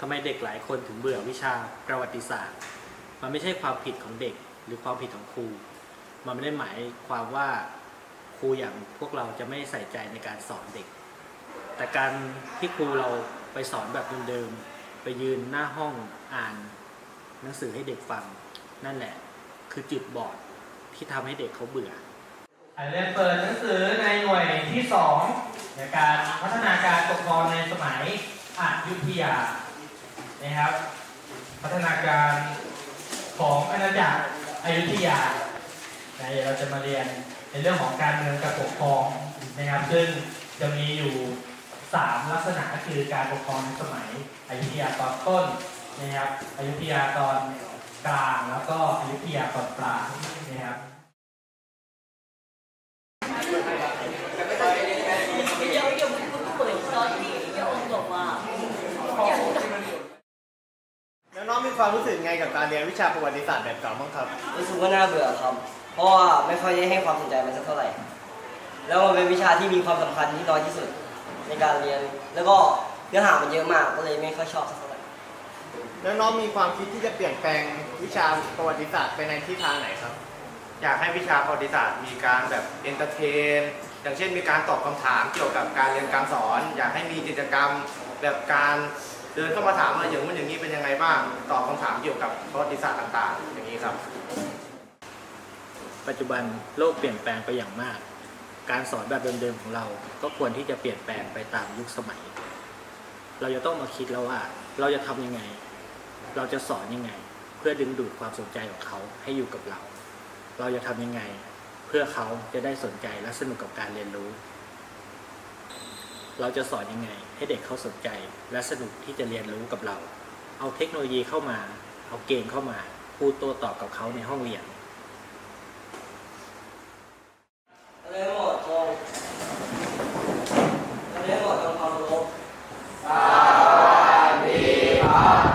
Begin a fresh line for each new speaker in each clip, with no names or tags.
ทำไมเด็กหลายคนถึงเบื่อวิชาประวัติศาสตร์ มันไม่ใช่ความผิดของเด็กหรือความผิดของครู มันไม่ได้หมายความว่าครูอย่างพวกเราจะไม่ใส่ใจในการสอนเด็ก แต่การที่ครูเราไปสอนแบบเดิมๆ ไปยืนหน้าห้องอ่าน หนังสือให้เด็กฟัง นั่นแหละ คือจุดบอดที่ทำให้เด็กเขาเบื่อ
อ่าเรียนเปิดหนังสือในหน่วยที่2ในการพัฒนาการปกครองในสมัยอยุธยา นะครับ พัฒนาการของอาณาจักรอยุธยานะเดี๋ยวเราจะมาเรียนในเรื่องของการเมืองกับปกครองนะครับ ซึ่งจะมีอยู่ 3 ลักษณะก็คือการปกครองในสมัยอยุธยาตอนต้นนะครับอยุธยาตอนกลางแล้วก็อยุธยาตอนปลายนะครับ
แล้วน้องมี ความรู้สึกไงกับการเรียนวิชาประวัติศาสตร์แบบเก่าบ้างครับ
รู้สึกว่าน่าเบื่อครับ เพราะว่าไม่ค่อยได้ให้ความสนใจมันสักเท่าไหร่ แล้วมันเป็นวิชาที่มีความสำคัญที่น้อยที่สุดในการเรียน แล้วก็เนื้อหามันเยอะมากก็เลยไม่ค่อยชอบสักเท่าไหร่
แล้วน้องมีความคิดที่จะเปลี่ยนแปลงวิชาประวัติศาสตร์ไปในทิศทางไหนครับ
อยากให้วิชาประวัติศาสตร์มีการแบบเอนเตอร์เทน อย่างเช่นมีการตอบคำถามเกี่ยวกับการเรียนการสอน อยากให้มีกิจกรรมแบบการ เดินเข้ามาถามว่าอย่างนู้นอย่างนี้เป็นยังไงบ้าง ตอบคำถามเกี่ยวกับประวัติศาสตร์ต่าง ๆ อย่างนี้ครับ
ปัจจุบันโลกเปลี่ยนแปลงไปอย่างมาก การสอนแบบเดิมๆของเรา ก็ควรที่จะเปลี่ยนแปลงไปตามยุคสมัย เราจะต้องมาคิดแล้วว่า เราจะทำยังไง เราจะสอนยังไง เพื่อดึงดูดความสนใจของเขาให้อยู่กับเรา เราจะทำยังไง เพื่อเขาจะได้สนใจและสนุกกับการเรียนรู้ เราจะสอนยังไง ให้เด็กเขาสนใจ และสนุกที่จะเรียนรู้กับเรา เอาเทคโนโลยีเข้ามา เอาเกมเข้ามาพูดโต้ตอบกับเขาในห้องเรียน
เลยหมดตรงเลยหมดตรงความรู้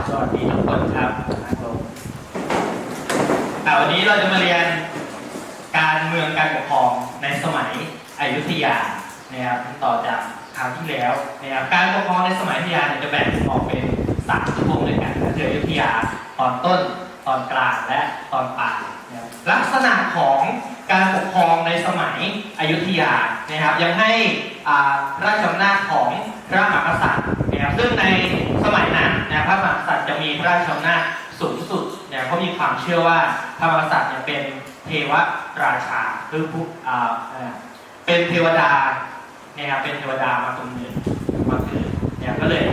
สวัสดีทุกคนครับอ่าวันนี้เราจะมาเรียนการเมืองการปกครองในสมัยอยุธยานะครับต่อจากค ราวที่แล้วนะครับการปกครองในสมัยอยุธยาเนี่ยจะแบ่งออกเป็นสามช่วงด้วยกันก็คืออยุธยาตอนต้นตอนกลางและตอนปลายลักษณะของการปกครองในสมัยอยุธยานะครับ ยังให้ราชอำนาจของพระมหากษัตริย์นะครับซึ่งในสมัยนั้นนะพระมหากษัตริย์จะมีพระราชอำนาจสูงสุดเนี่ยเขามีความเชื่อว่าพระมหากษัตริย์เนี่ยเป็นเทวราชาคือผู้อ่าเป็นเทวดา นะครับเป็นเทวดามาตรงเนิดมาเกิดเนี่ยก็เลย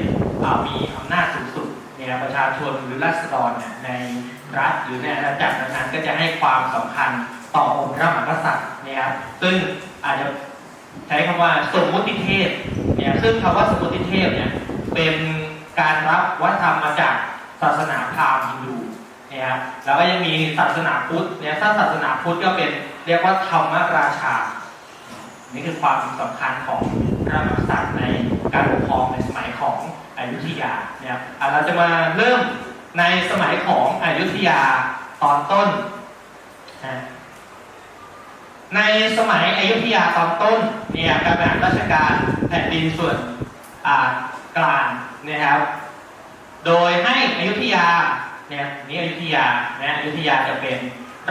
มีอำนาจสูงสุดเนี่ยประชาชนหรือราษฎรเนี่ยในรัฐหรือในอาณาจักรนั้นๆก็จะให้ความสำคัญต่อองค์พระมหากษัตริย์นะครับซึ่งอาจจะใช้คำว่าสมมุติเทพเนี่ยซึ่งคำว่าสมมุติเทพเนี่ยเป็นการรับวัฒนธรรมมาจากศาสนาพราหมณ์ฮินดูนะครับแล้วก็ยังมีศาสนาพุทธเนี่ยถ้าศาสนาพุทธก็เป็นเรียกว่าธรรมราชา นี่คือความสำคัญของพระมหากษัตริย์ในการปกครองในสมัยของอยุธยาเนี่ยเราจะมาเริ่มในสมัยของอยุธยาตอนต้นนะในสมัยอยุธยาตอนต้นเนี่ยการบริหารราชการแผ่นดินส่วนกลางนะครับ โดยให้อยุธยาเนี่ยนี่อยุธยานะอยุธยาจะเป็น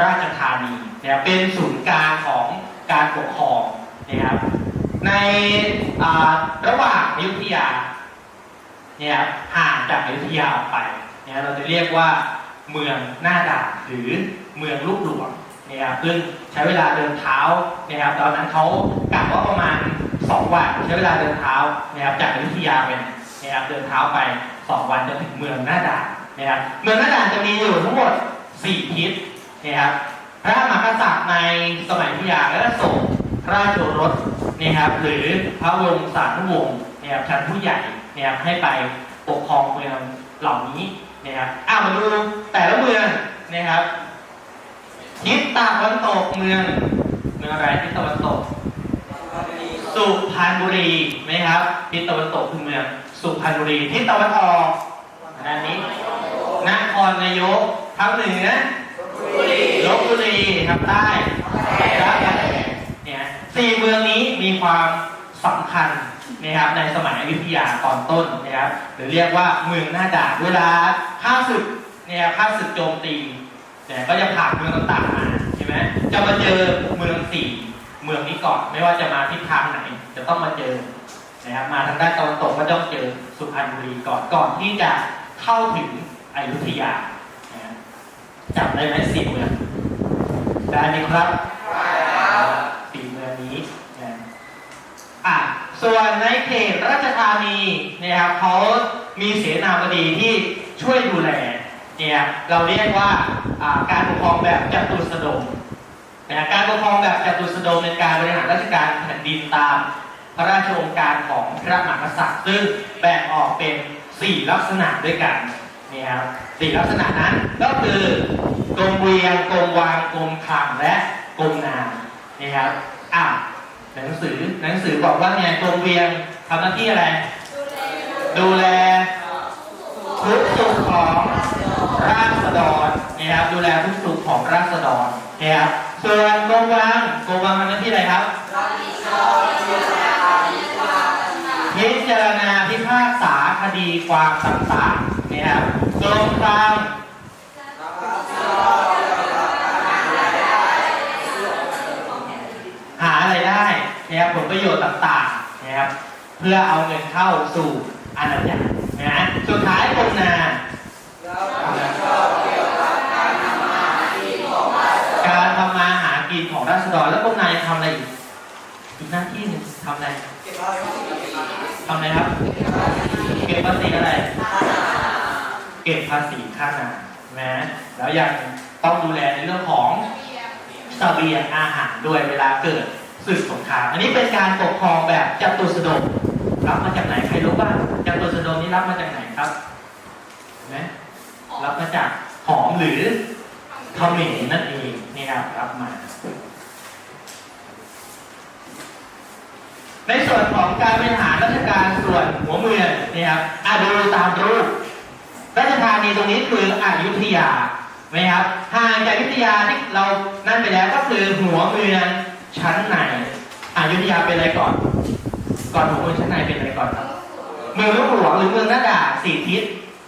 ราชธานีเนี่ยเป็นศูนย์กลางของการปกครอง นะครับ ในระหว่างอยุธยาเนี่ยห่างจากอยุธยาออกไปเนี่ยเราจะเรียกว่าเมืองหน้าด่านหรือเมืองลูกหลวงนะครับซึ่งใช้เวลาเดินเท้านะครับ ตอนนั้นเขากะว่าประมาณ 2 วันใช้เวลาเดินเท้านะครับจากอยุธยาไปนะครับเดินเท้าไป 2 วันจนถึงเมืองหน้าด่านนะครับเมืองหน้าด่านจะมีอยู่ทั้งหมด 4 ทิศนะครับพระมหากษัตริย์ในสมัยอยุธยาก็จะส่ง ราชโอรสนะครับหรือพระวงศานุวงศ์นะครับชั้นผู้ใหญ่นะครับให้ไปปกครองเมืองเหล่านี้นะครับอ้าวมาดูแต่ละเมืองนะครับทิศตะวันตกเมืองเมืองอะไรทิศตะวันตก สุพรรณบุรีไหมครับทิศตะวันตกคือเมือง สุพรรณบุรีทิศตะวันออกด้านนี้นครนายกทางเหนือลบบุรีทางใต้ สี่เมืองนี้มีความสำคัญนะครับในสมัยอยุธยาตอนต้นนะครับหรือเรียกว่าเมืองหน้าด่านเวลาข้าศึกเนี่ยข้าศึกโจมตีเนี่ยก็จะผ่านเมืองต่างๆมาใช่ไหมจะมาเจอเมืองสี่เมืองนี้ก่อนไม่ว่าจะมาทิศทางไหน จะต้องมาเจอนะครับมาทางด้านตะวันตกก็ต้องเจอสุพรรณบุรีก่อนก่อนที่จะเข้าถึงอยุธยานะฮะจำได้ไหมสี่เมืองได้ไหมครับสี่เมืองนี้ อะส่วนในเขตราชธานีนะครับเขามีเสนาบดีที่ช่วยดูแลเนี่ยเราเรียกว่าการปกครองแบบจัตุสดมนะการปกครองแบบจัตุสดมเป็นการบริหารราชการแผ่นดินตาม พระราชโองการของพระมหากษัตริย์ ซึ่งแบ่งออกเป็น 4 ลักษณะด้วยกันนี่ครับสี่ลักษณะนั้นก็คือกรมเวียงกรมวางกรมคลังและกรมนามนี่ครับอะ หนังสือหนังสือบอกว่าไงกรมเวียงทำหน้าที่อะไร ดูแลทุกสุขของราษฎรนะครับดูแลทุกสุขของราษฎรนะครับส่วนกรมวังกรมวังทำหน้าที่อะไรครับพิจารณาพิพากษาคดีความต่างๆนะครับกรมคลัง หาอะไรายได้นะครับผล ประโยชน์ต่างๆนะครับเพื่อเอาเงินเข้าสู่อาณาจักรนะฮะสุดท้ายกรมนาการทำมาหากินของราษฎรแล้วกรมนายทำอะไรอีกอีกหน้าที่หนึ่งทำอะไรทำอะไรครับ เก็บภาษีอะไร เก็บภาษีค่างนานะแล้วยังต้องดูแลในเรื่องของเสบียงอาหารด้วยเวลาเกิด ศึกสงคราม อันนี้เป็นการปกครองแบบจตุสดมรับมาจากไหนใครรู้บ้างจตุสดมนี่รับมาจากไหนครับเห็นไหมรับมาจากหอมหรือเขมรนั่นเองนี่ครับรับมา ในส่วนของการบริหารราชการส่วนหัวเมืองนี่ครับอะดูตามรูปราชธานีตรงนี้คืออยุธยาไหมครับห่างจากอยุธยาที่เรานั่นไปแล้วก็คือหัวเมือง ชั้นในอายุธยาเป็นอะไรก่อน ก่อนหัวเมืองชั้นในเป็นอะไรก่อนครับ เมืองลูกหลวงหรือเมืองหน้าด่านสี่ทิศ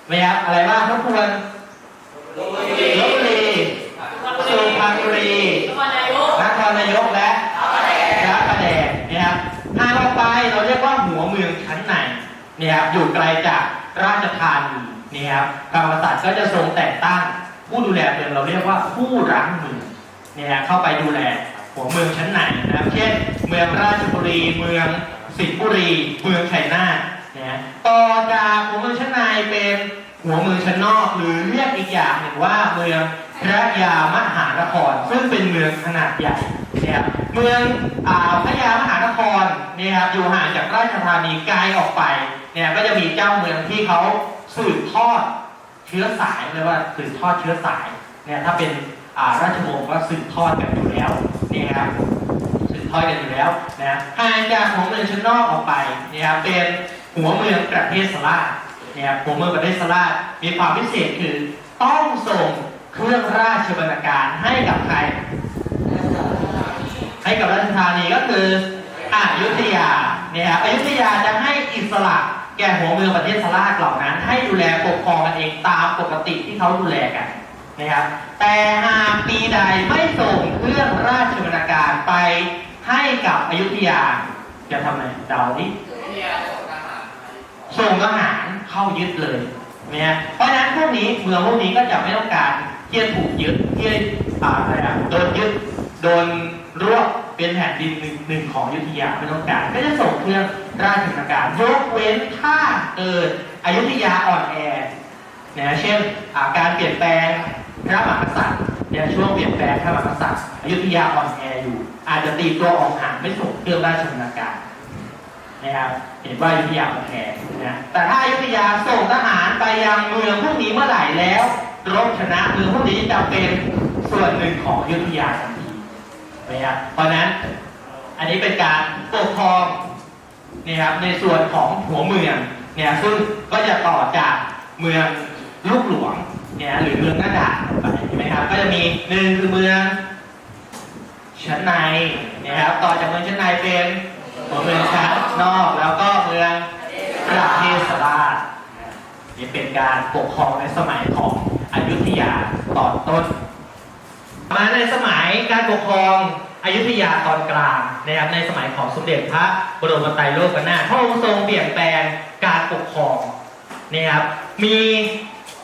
ไหมครับอะไรบ้างทบทวนลบบุรีสุพรรณบุรีนครนายกและพระประแดงนะครับห่างออกไปเราเรียกว่าหัวเมืองชั้นในนี่ยครับอยู่ไกลจากราชธานีนี่ครับพระมหากษัตร์ก็จะทรงแต่งตั้ง ผู้ดูแลเมืองเราเรียกว่าผู้รังเมืองเนี่ยครับเข้าไปดูแล หัวเมืองชั้นในนะครับ เช่น เมืองราชบุรี เมืองสิงห์บุรี เมืองชัยนาทนะต่อจากหัวเมืองชั้นในเป็นหัวเมืองชั้นนอกหรือเรียกอีกอย่างหนึ่งว่าเมืองพระยามหานคร ซึ่งเป็นเมืองขนาดใหญ่นะครับเมืองอพระยามหานครเนี่ยครับอยู่ห่างจากราชธานีไกลออกไปเนี่ยก็จะมีเจ้าเมืองที่เขาสืบทอดเชื้อสายเรียกว่าสืบทอดเชื้อสายเนี่ยถ้าเป็นราชวงศ์ก็สืบทอดกันอยู่แล้ว นี่ครับสืบทอดกันอยู่แล้วนะห่างจากหัวเมืองชั้นนอกออกไปนี่ครับเป็นหัวเมืองประเทศสลาดเนี่ยครับหัวเมืองประเทศสลาดมีความพิเศษคือต้องส่งเครื่องราชบรรณาการให้กับใครให้กับราชธานีก็คืออยุธยาเนี่ยครับอยุธยาจะให้อิสระแก่หัวเมืองประเทศสลาดเหล่านั้น ให้ดูแลปกครองกันเองตามปกติที่เขาดูแลกัน นะครับ แต่หากปีใดไม่ส่งเครื่องราชบรรณาการไปให้กับอยุธยาจะทำไงเดาดิส่งทหารเข้ายึดเลยเนี่ยเพราะฉะนั้นพวกนี้เมืองพวกนี้ก็จะไม่ต้องการที่จะถูกยึดที่จะอ่าอะไรอะโดนยึดโดนรวบเป็นแผ่นดินหนึ่งหนึ่งของอยุธยาไม่ต้องการก็จะส่งเครื่องราชบรรณาการยกเว้นถ้าเกิดอยุธยาอ่อนแอนะเช่นอ่าการเปลี่ยนแปลง พระมหากษัตริย์เนี่ยช่วงเปลี่ยนแปลงพระมหากษัตริย์อยุธยาอ่อนแออยู่ อาจจะตีตัวออกห่างไม่ส่งเครื่องราชบรรณาการนะครับเห็นว่าอยุธยาอ่อนแอนะแต่ถ้าอยุธยาส่งทหารไปยังเมืองพวกนี้เมื่อไหร่แล้วรบชนะเมืองพวกนี้จะเป็นส่วนหนึ่งของอยุธยาทันทีนะครับเพราะนั้นอันนี้เป็นการปกครองนะครับในส่วนของหัวเมืองเนี่ยซึ่งก็จะต่อจากเมืองลูกหลวง เนี่ยหรือเมืองหน้าด่านออกไปใช่ไหมครับ ก็จะมีหนึ่งคือเมืองชั้นในนะครับต่อจากเมืองชั้นในเป็นหัวเมืองชั้นนอก แล้วก็เมืองประเทศราชนี่เป็นการปกครองในสมัยของอยุธยาตอนต้น มาในสมัยการปกครองอยุธยาตอนกลางนะครับในสมัยของสมเด็จพระบรมไตรโลกนาถพระองค์ทรงเปลี่ยนแปลงการปกครองนะครับมี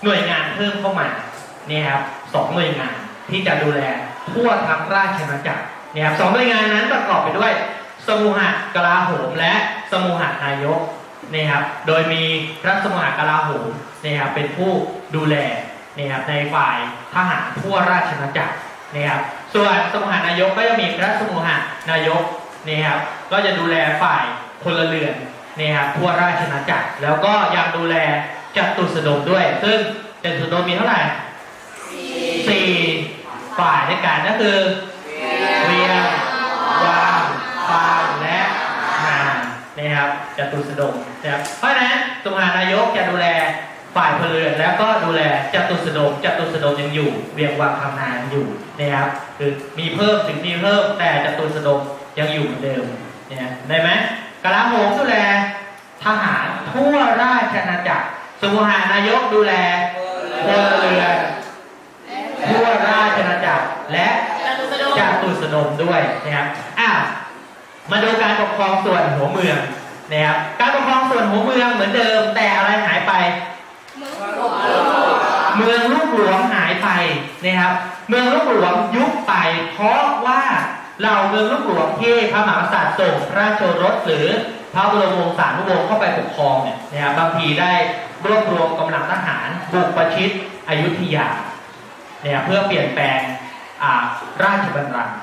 หน่วยงานเพิ่มเข้ามาเนะครับสองหน่วยงานที่จะดูแลทั่วทั้งราชอาณาจักรเนะครับสองหน่วยงานนั้นประกอบไปด้วย สมุหกลาโหมและสมุหนายกนะครับโดยมีพระสมุหกลาโหมนะครับเป็นผู้ดูแลนะครับในฝ่ายทหารทั่วราชอาณาจักรนะครับส่วนสมุหานายกก็จะมีพระสมุหานายกนะครับก็จะดูแลฝ่ายพลเรือนนะครับทั่วราชอาณาจักร แล้วก็ยังดูแล จัตุสดมด้วย ซึ่งจัตุสดมมีเท่าไหร่สี่ฝ่ายด้วยกันก็คือเวียงวังฟางและนานนะครับจัตุสดมนะครับเพราะฉะนั้นสมุหานายกจะดูแลฝ่ายพลเรือนแล้วก็ดูแลจัตุสดมจัตุสดมยังอยู่ เวียงวังทำนานอยู่นะครับคือมีเพิ่มถึงมีเพิ่มแต่จัตุสดมยังอยู่เหมือนเดิมเนี่ยได้ไหมกลาโหมดูแลทหารทั่วราชอาณาจักร สมุหานายกดูแลพลเรือนทั่วราชอาณาจักรและจาตุสดมด้วยนะครับอ้าวมาดูการปกครองส่วนหัวเมืองนะครับการปกครองส่วนหัวเมืองเหมือนเดิมแต่อะไรหายไป เมืองลูกหลวงหายไปนะครับ เมืองลูกหลวงยุบไปเพราะว่า เราเมืองลูกหลวงที่พระมหากษัตริย์ส่งพระราชโอรสหรือพระบรมวงศานุวงศ์เข้าไปปกครองเนี่ยนะครับบางทีได้รวบรวมกำลังทหารบุกประชิดอยุธยาเนี่ยเพื่อเปลี่ยนแปลงราชบัลลังก์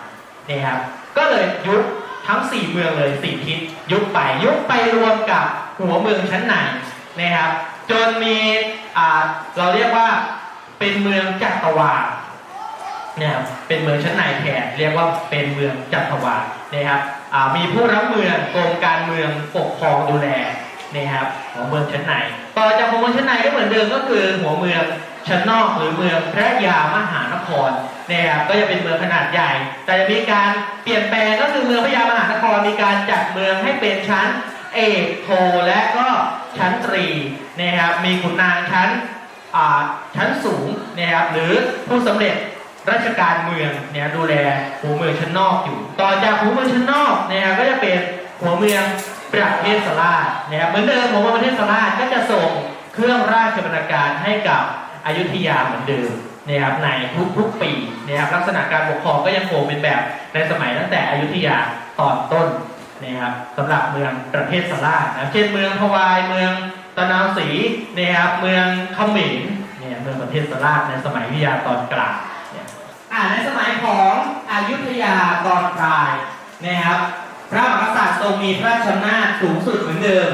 นะครับก็เลยยุบทั้ง 4 เมืองเลยสี่ทิศยุบไปยุบไปรวมกับหัวเมืองชั้นในนะครับจนมีเราเรียกว่าเป็นเมืองจักรวาล นี่ยครับเป็นเมืองชั้นในแทนเรียกว่าเป็นเมืองจักรวาลนะครับมีผู้รับเมืองกรมการเมืองปกครองดูแลนะครับหัวเมืองชั้นในต่อจากหัวเมืองชั้นในก็เหมือนเดิมก็คือหัวเมืองชั้นนอกหรือเมืองพระยามหานครเนี่ยครับก็จะเป็นเมืองขนาดใหญ่ แต่จะมีการเปลี่ยนแปลงก็คือเมืองพระยามหานครมีการจัดเมืองให้เป็นชั้นเอกโทและก็ชั้นตรีนะครับมีขุนนางชั้นอ่าชั้นสูงนะครับหรือผู้สำเร็จ ราชการเมืองเนี่ยดูแลหัวเมืองชั้นนอกอยู่ ต่อจากหัวเมืองชั้นนอกเนะครับก็จะเป็นหัวเมืองประเทศสลาดนะครับเหมือนเดิมหัวเมืองประเทศสลาดก็จะส่งเครื่องราชบรรณาการให้กับอยุธยาเหมือนเดิมนะครับในทุกๆปีนะครับลักษณะการปกครองก็ยังคงเป็นแบบในสมัยตั้งแต่อยุธยาตอนต้นนะครับสำหรับเมืองประเทศสลาดนะครับเช่นเมืองพวายเมืองตะนาวศรีนะครับเมืองขมินเนี่ยเมืองประเทศสลาดในสมัยอยุธยาตอนกลาง ในสมัยของอยุธยาตอนปลายนะครับ พระมหากษัตริย์ทรงมีพระราชอำนาจสูงสุดเหมือนเดิม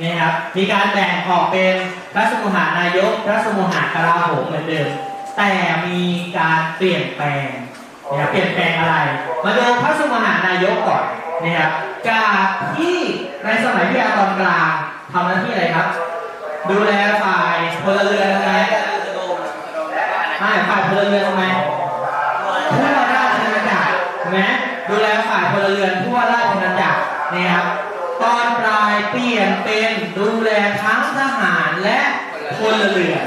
นะครับมีการแบ่งออกเป็นพระสมุหานายก พระสมุหากลาโหมเหมือนเดิม แต่มีการเปลี่ยนแปลงนะครับเปลี่ยนแปลงอะไร มาดูพระสมุหานายกก่อนนะครับจากที่ในสมัยพิยาตอนกลางทำหน้าที่อะไรครับ ดูแลฝ่ายพลเรือนทำไไม่ฝ่ายพลเรือนทำไมทั่วราชอาณาจักรเห็นไหมดูแลฝ่ายพลเรือนทั่วราชอาณาจักรนะครับ ตอนปลายเปลี่ยนเป็นดูแลทั้งทหารและพลเรือน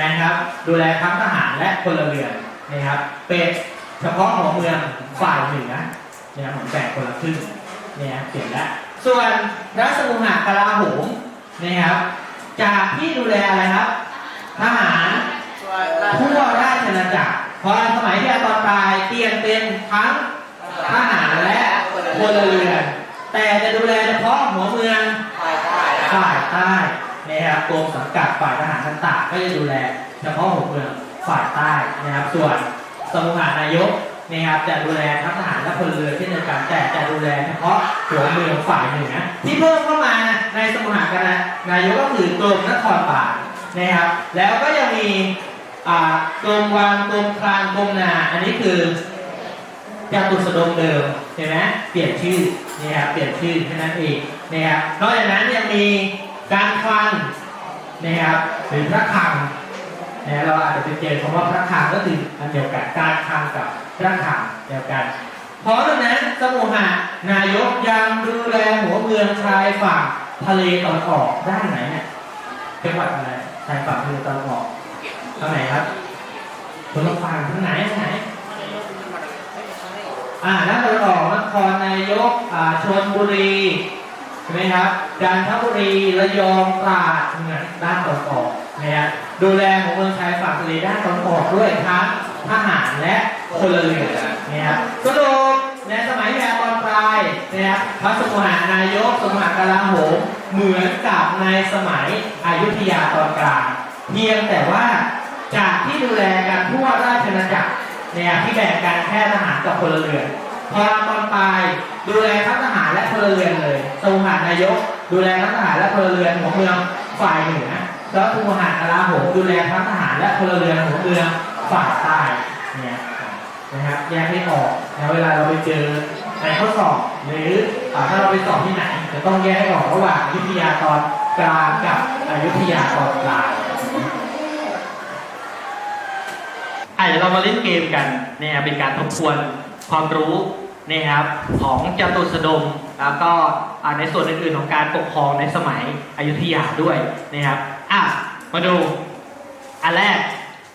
นะครับดูแลทั้งทหารและพลเรือนนะครับ เป็นเฉพาะหัวเมืองฝ่ายเหนือนะครับผมแบ่งคนละครึ่งเนี่ยเปลี่ยนแล้วส่วนระสมุหกลาโหมนะครับจากที่ดูแลอะไรครับ ทหาร ทั่วราชอาณาจักรพอสมัยที่ตอนปลายเปลี่ยนเป็นทั้งทหารและพลเรือนแต่จะดูแลเฉพาะหัวเมืองฝ่ายใต้นะครับกรมสังกัดฝ่ายทหารต่างๆก็จะดูแลเฉพาะหัวเมืองฝ่ายใต้นะครับส่วนสมุหานายกนะครับจะดูแลทั้งทหารและพลเรือนเช่นเดียวกันแต่จะดูแลเฉพาะหัวเมืองฝ่ายเหนือที่เพิ่มเข้ามาในสมุหานายกก็คือกรมนครบาลนะครับแล้วก็ยังมี กรมวางกรมคลางกรมนา อันนี้คือจตุสดมเดิมเห็นไหมเปลี่ยนชื่อนี่ครับเปลี่ยนชื่อแค่นั้นเองนะครับนอกจากนั้นยังมีการคลังนะครับหรือพระคลังนะเราอาจจะไปเจอคำว่าพระคลังก็คืออันเดียวกันการคลังกับพระคลังเดียวกันเพราะฉะนั้นสมุหะนายกยังดูแลหัวเมืองชายฝั่งทะเลตะวันออกด้านไหนเนี่ยจังหวัดอะไรชายฝั่งทะเลตะวันออก ทาไหนครับคนละฝั่งทางไหนทางไหน อ่าด้านตะวันออกนครนายกอ่าชลบุรีใช่ไหมครับจันทบุรีระยองตราดเนี่ยด้านตะวันออกนะฮะดูแลของเมืองชายฝั่งทะเลด้านตะวันออกด้วยทั้งทหารและพลเรือนนะครับสรุปในสมัยแรตอนปลายนะครับพระสมุหานายกสมุหากลาโหมเหมือนกับในสมัยอยุธยาตอนกลางเพียงแต่ว่า จากที่ดูแลกันทั่วราชอาณาจักรเนี่ยที่แบ่งกันแค่ทหารกับพลเรือนพอตอนปลายดูแลทั้งทหารและพลเรือนเลยทรงหานายก ดูแลทั้งทหารและพลเรือนหัวเมืองฝ่ายเหนือแล้วทรงหารกลาหมดูแลทั้งทหารและพลเรือนหัวเมืองฝ่ายใต้เนี่ยนะครับแยกให้ออกนะเวลาเราไปเจอในข้อสอบหรือถ้าเราไปสอบที่ไหนจะต้องแยกให้ออกระหว่างยุธยาตอนกลางกับอยุธยาตอนปลาย เดี๋ยวเรามาเล่นเกมกันนะครับเป็นการทบทวนความรู้นะครับของจตุสดม แล้วก็อ่าในส่วนอื่นๆของการปกครองในสมัยอยุธยาด้วยนะครับอะมาดูอันแรก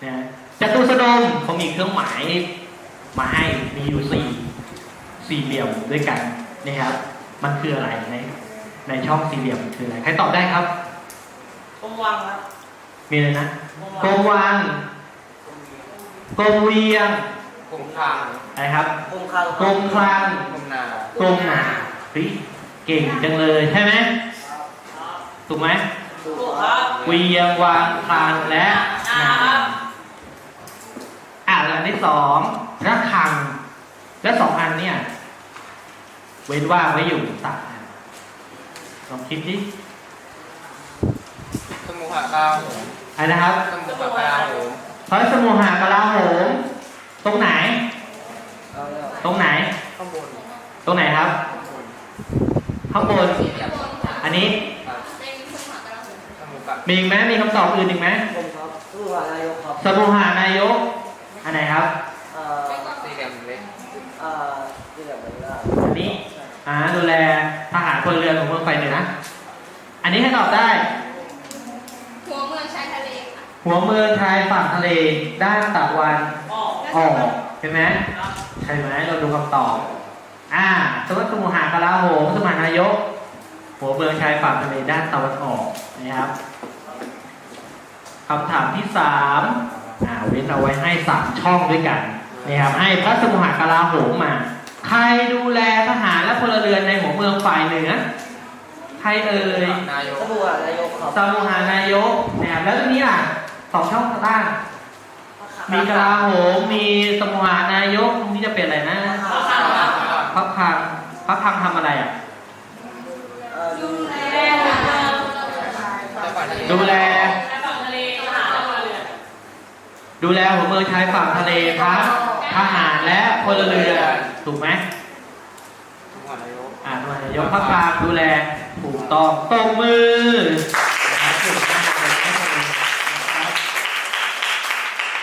นะจตุสดมเขามีเครื่องหมายมาให้มีอยู่สี่สี่เหลี่ยมด้วยกันนะครับ มันคืออะไรในในช่องสี่เหลี่ยมคืออะไรใครตอบได้ครับ
ผมวางครับ
มีเลยนะกรมวัง กรมเวียง
กลุ่มข้าง
อะไรครับ
ผมคัง
กรมคลัง
กลุ่มนาก
รมหนาเฮ้ยเก่งจังเลยใช่ไหมถูกไหม
ถูกครับ
เวียงวางคลังและนาอะแล้วอันที่สองระฆัง และสองอันเนี่ย เว้นว่างไว้อยู่สามอันลองคิดดิ
สมุหากาโหม
อะไรนะครับ
สมุหากาโหม
พระสมุหากลาโหมตรงไหน
เอาแล้ว
ตรงไหน
ข้างบน
ตรงไหนครับ ข้างบน อันนี้
สมุกะ
มีอีกไหมมีคำตอบอื่นอีกไหม
ผมครับผู้ว่านายกครับ
สมุหานายก อันไหนครับ
เอ่อ
สี่เหลี่ยมเล็ก
เอ่อที่แบบนี้ว่า
อันนี้ อ่า ดูแลทหารพลเรือนของเมืองไฟเหนืออันนี้ให้ตอบได้
หัวเมืองชายทะเลค่ะ
หัวเมืองชายฝั่งทะเลด้านตะวัน
ออก
ออกใช่ไหมใช่ไหมเราดูคำตอบอ่าสมมติสมุหากลาโหมสมุหานายก หัวเมืองชายฝั่งทะเลด้านตะวันออกนะครับคำถามที่สามอ่าเว้นเอาไว้ให้สามช่องด้วยกันนะครับให้พระสมุหากลาโหมมาใครดูแลทหารและพลเรือนในหัวเมืองฝ่ายเหนือใครเอ่ย
นายก
ผู้ว่านายกครับ
สมุหานายกนะครับแล้วตรงนี้อะ สองช่องด้านมีกลาโหมมีสมุหานายกตรงนี้จะเป็นอะไรนะพระพังพระพังทำอะไรอะ
เอ่อดู
ดูแล ดูแลหัวเมืองชายฝั่งทะเลทั้งทหารและพลเรือนถูกไหม
สมุหานายก
อ่าหน่วยนายกพระพามดูแลถูกต้องตบมือนะครับถูกมากเลยนะครับ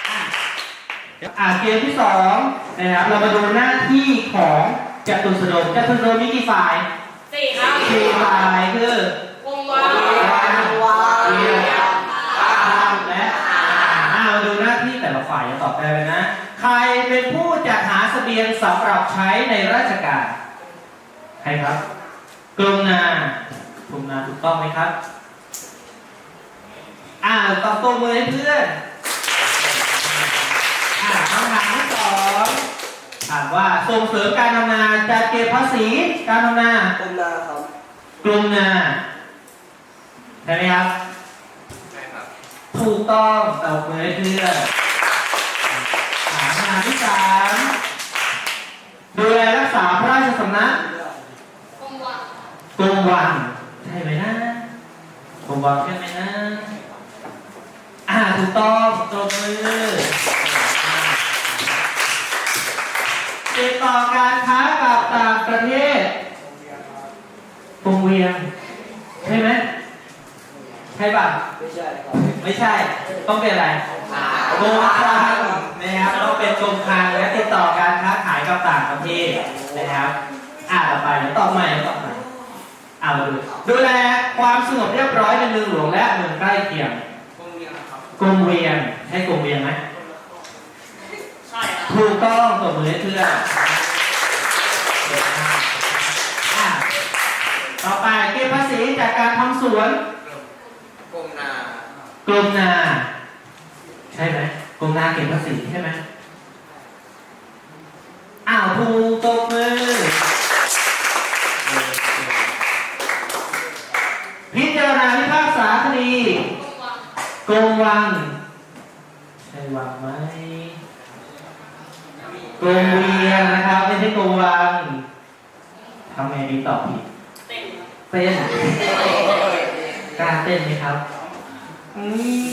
อะเดี๋ยว อ่านเกมที่สองนะครับเรามาดูหน้าที่ของจตุสดมจตุสดมมีกี่ฝ่าย
สี่ครับ
สี่ฝ่ายคือ
วงวาน
วาง
เรียนทำและอ่ามาดูหน้าที่แต่ละฝ่ายจะตอบได้เลยนะ ใครเป็นผู้จัดหาเสบียงสำหรับใช้ในราชการใครครับกรมนากรมนาถูกต้องไหมครับ อ่าตอบตัวมือให้เพื่อน อ่าคำถามที่สอง ถามว่าส่งเสริมการทำนาจัดเก็บภาษีการทำนา
ผมนาครับ
กลุ่มนาใช่ไหมครับ
ใช่ครับ
ถูกต้องตบมือให้เพื่อนถามคำถามที่สามดูแลรักษาพระราชสำนัก
วงวาน
กรมวังใช่ไหมนะกรมวังใช่ไหมนะ อ่าถูกต้องตบมือ ติดต่อการค้ากับต่างประเทศกรมเวียง ใช่ไหมใช่ป่ะ
ไม่ใช่ครับ
ไม่ใช่ ต้องเป็นอะไรกรมคลังนะครับต้องเป็นกรมคลังและติดต่อการค้าขายกับต่างประเทศนะครับอ่าต่อไปเดี๋ยวตอบใหม่เดี๋ยวตอบใหม่อ่ามาดูดูแลความสงบเรียบร้อยในเมืองหลวงและเมืองใกล้เคียงกรมเวียนใช่กรมเวียนไหม
ใช่ครับ
ถูกต้องตบมือให้เพื่อนเก่งมากอะต่อไปเก็บภาษีจากการทำสวน
กรมนาก
รมนา ใช่ไหมกรมนาเก็บภาษีใช่ไหมอ้าวถูกตบมือ พิจารณาพิพากษาคดี
กงวัง
กรมวัง ใช่วังไหม กรมเวียนนะครับไม่ใช่กรมวังทำไงดีตอบผิด
เต็มครับ
เต้นกล้าเต้นไหมครับอืม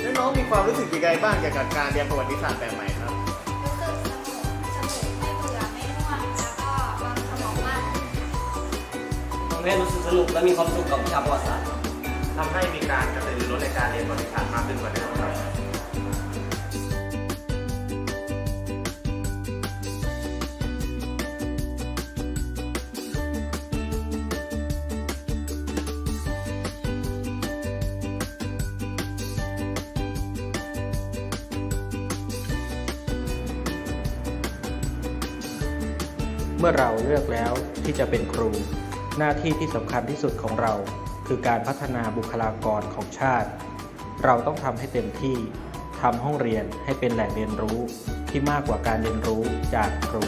แล้วน้องมีความรู้สึกยังไงบ้างเกี่ยวกับการเรียนประวัติศาสตร์แบบใหม่ำ
ให้รู้สึกสนุกและมีความสุขกับวิชาประวัติศาสตร์
ทำให้มีการกระตือรือร้นในการเรียนประวัติศาสตร์มากขึ้นกว่าเดิมครับ
เมื่อเราเลือกแล้วที่จะเป็นครู หน้าที่ที่สำคัญที่สุดของเรา คือการพัฒนาบุคลากรของชาติ เราต้องทำให้เต็มที่ทำห้องเรียนให้เป็นแหล่งเรียนรู้ที่มากกว่าการเรียนรู้จากครู